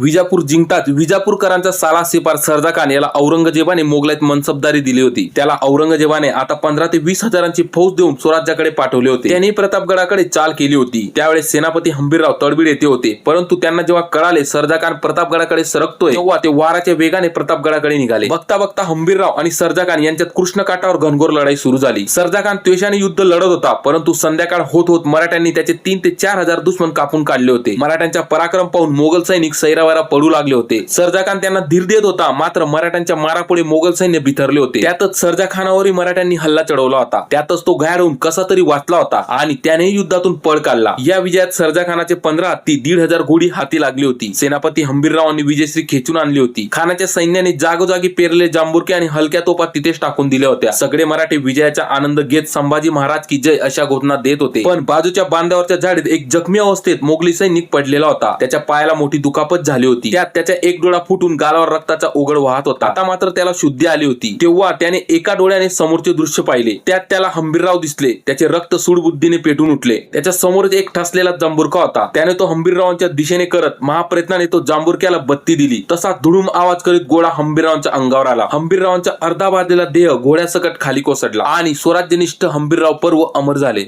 विजापूर जिंकताच विजापूरकरांचा साला सिपार सरजा याला औरंगजेबाने मोगलात मनसबदारी दिली होती. त्याला औरंगजेबाने आता पंधरा ते वीस हजारांची फौज देऊन स्वराज्याकडे पाठवले होते. त्यांनी प्रतापगडाकडे चाल केली होती. त्यावेळेस सेनापती हंबीरराव तडबीड येथे होते. परंतु त्यांना जेव्हा कळाले सरजा प्रतापगडाकडे सरकतोय तेव्हा ते वाराच्या वेगाने प्रतापगडाकडे निघाले. बघता बघता हंबीरराव आणि सरजा यांच्यात कृष्णकाठावर घनघोर लढाई सुरू झाली. सरजा त्वेषाने युद्ध लढत होता परंतु संध्याकाळ होत होत मराठ्यांनी त्याचे तीन ते चार हजार दुश्मन कापून काढले होते. मराठ्यांचा पराक्रम पाहून मोगल सैनिक सैरावारा पडू लागले होते. सरजा खान त्यांना धीर देत होता मात्र मराठ्यांच्या मारापुढे मोगल सैन्य बिथरले होते. त्यातच सरजा खानावरही मराठ्यांनी हल्ला चढवला होता. त्यातच तो घायर होऊन कसा तरी वाचला होता आणि त्यानेही युद्धातून पळ काढला. या विजयात सरजा खानाचे पंधरा हत्ती दीड हजार घोडी हाती लागली होती. सेनापती हंबीररावांनी विजयश्री खेचून आणली होती. खानाच्या सैन्याने जागोजागी पेरले जांबुरके आणि हलक्या तोपा तिथेच टाकून दिल्या होत्या. सगळे मराठी विजयाचा आनंद घेत संभाजी महाराज की जय अशा घोषणा देत होते. पण बाजूच्या बांधावरच्या झाडीत एक जखमी अवस्थेत मोगली सैनिक पडलेला होता. त्याच्या पायाला मोठी दुखापत झाली. होती. त्यात त्याचा एक डोळा फुटून गालावर रक्ताचा उघड वाहत होता. आता मात्र त्याला शुद्धी आली होती. तेव्हा त्याने एका डोळ्याने समोरचे दृश्य पाहिले. त्यात त्याला हंबीरराव दिसले. त्याचे रक्त सुडबुद्धीने पेटून उठले. त्याच्या समोरच एक ठसलेला जांबुरका होता. त्याने तो हंबीररावांच्या दिशेने करत महाप्रयत्नाने तो जांबुरक्याला बत्ती दिली. तसा धुडूम आवाज करीत गोळा हंबीररावांच्या अंगावर आला. हंबीररावांचा अर्धा बाजलेला देह घोड्यासकट खाली कोसडला आणि स्वराज्यनिष्ठ हंबीरराव पर्व अमर झाले.